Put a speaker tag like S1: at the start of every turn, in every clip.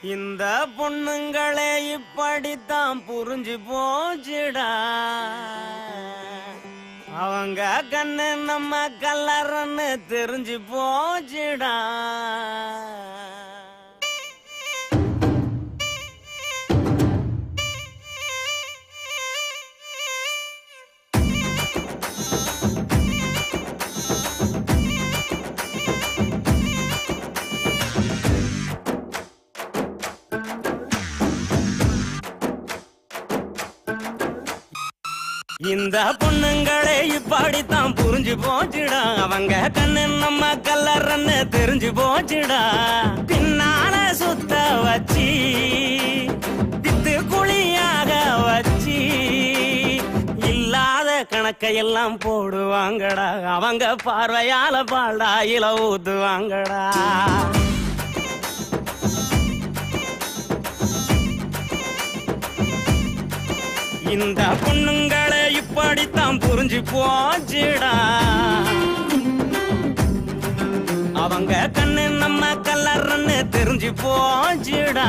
S1: இந்த பொண்ணுங்களே இப்படித்தான் புரிஞ்சு போச்சுடா. அவங்க கண்ணு நம்ம கல்லறன்னு தெரிஞ்சு போச்சுடா. இந்த பொண்ணுங்களே இப்படித்தான் புரிஞ்சு போச்சுடா. அவங்க கண்ணு நம்ம கல்லறன்னு தெரிஞ்சு போச்சுடா. பின்னால சுத்த வச்சு தித்து குழியாக வச்சு இல்லாத கணக்கையெல்லாம் போடுவாங்கடா. அவங்க பார்வையால பால்டா இல ஊத்துவாங்கடா. இந்த பொண்ணுங்க படித்தான் புரிஞ்சு போச்சுடா அவங்க கண்ணு நம்ம கல்லறன்னு தெரிஞ்சு போச்சுடா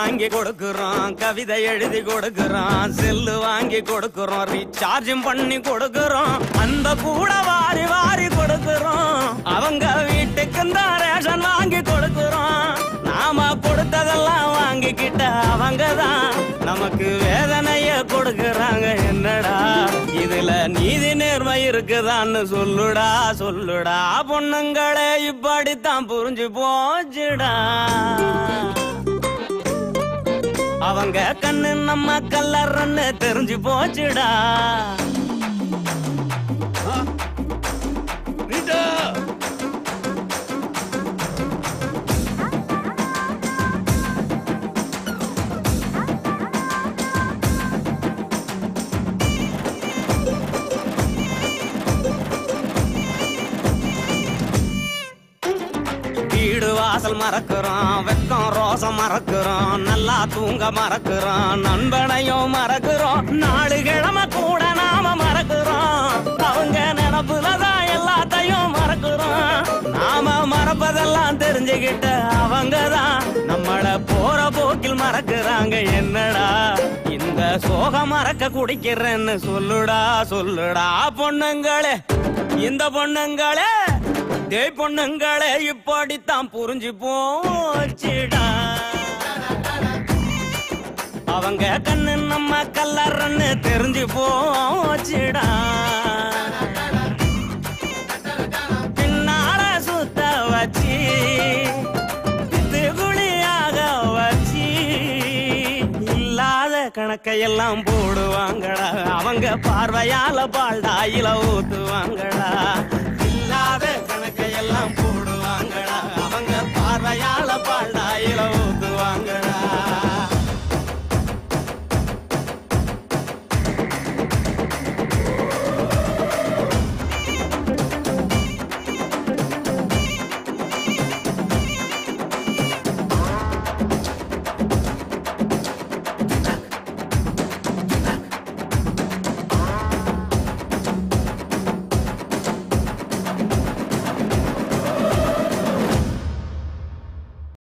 S1: வாங்கி கொடுக்குறோம். கவிதை எழுதி கொடுக்குறோம். செல்லு வாங்கி கொடுக்குறோம். ரீசார்ஜும் பண்ணி கொடுக்குறோம். அந்த கூட வாரி வாரி கொடுக்குறோம். அவங்க வீட்டுக்கு தான் ரேஷன் வாங்கி கொடுக்குறோம். நாம கொடுத்ததெல்லாம் வாங்கிக்கிட்ட அவங்க தான். நமக்கு வேதனைய கொடுக்குறாங்க. என்னடா? இதுல நீதி நேர்மை இருக்குதான்னு சொல்லுடா சொல்லுடா. பொண்ணுங்களே இப்படித்தான் புரிஞ்சு போச்சுடா. அவங்க கண்ணு நம்ம கல்லறன்னு தெரிஞ்சு போச்சுடா. வீடு வாசல் மறக்கிறோம் வெக்கம் ரோசம் மறக்கிறோம் நல்லா தூங்க மறக்கிறோம் நண்பனையும் மறக்கிறோம் நாலு கிழமை கூட நாம மறக்கிறோம் அவங்க நினப்புலதான் எல்லாத்தையும் மறக்கிறோம் நாம மறப்பதெல்லாம் தெரிஞ்சுக்கிட்ட அவங்க தான் நம்மள போற போக்கில் மறக்கிறாங்க. என்னடா இந்த சோகம் மறக்க குடிக்கிறேன்னு சொல்லுடா சொல்லுடா பொண்ணுங்களே இந்த பொண்ணுங்களே. டே பொண்ணுங்களே இப்படித்தான் புரிஞ்சு போச்சுடா. அவங்க கண்ணு நம்ம கல்லறன்னு தெரிஞ்சு போச்சுடா. பின்னால சுத்த வச்சு பித்து குழியாக வச்சு இல்லாத கணக்கையெல்லாம் போடுவாங்கடா. அவங்க பார்வையால பால்டாயில ஊத்துவாங்கடா. la voz.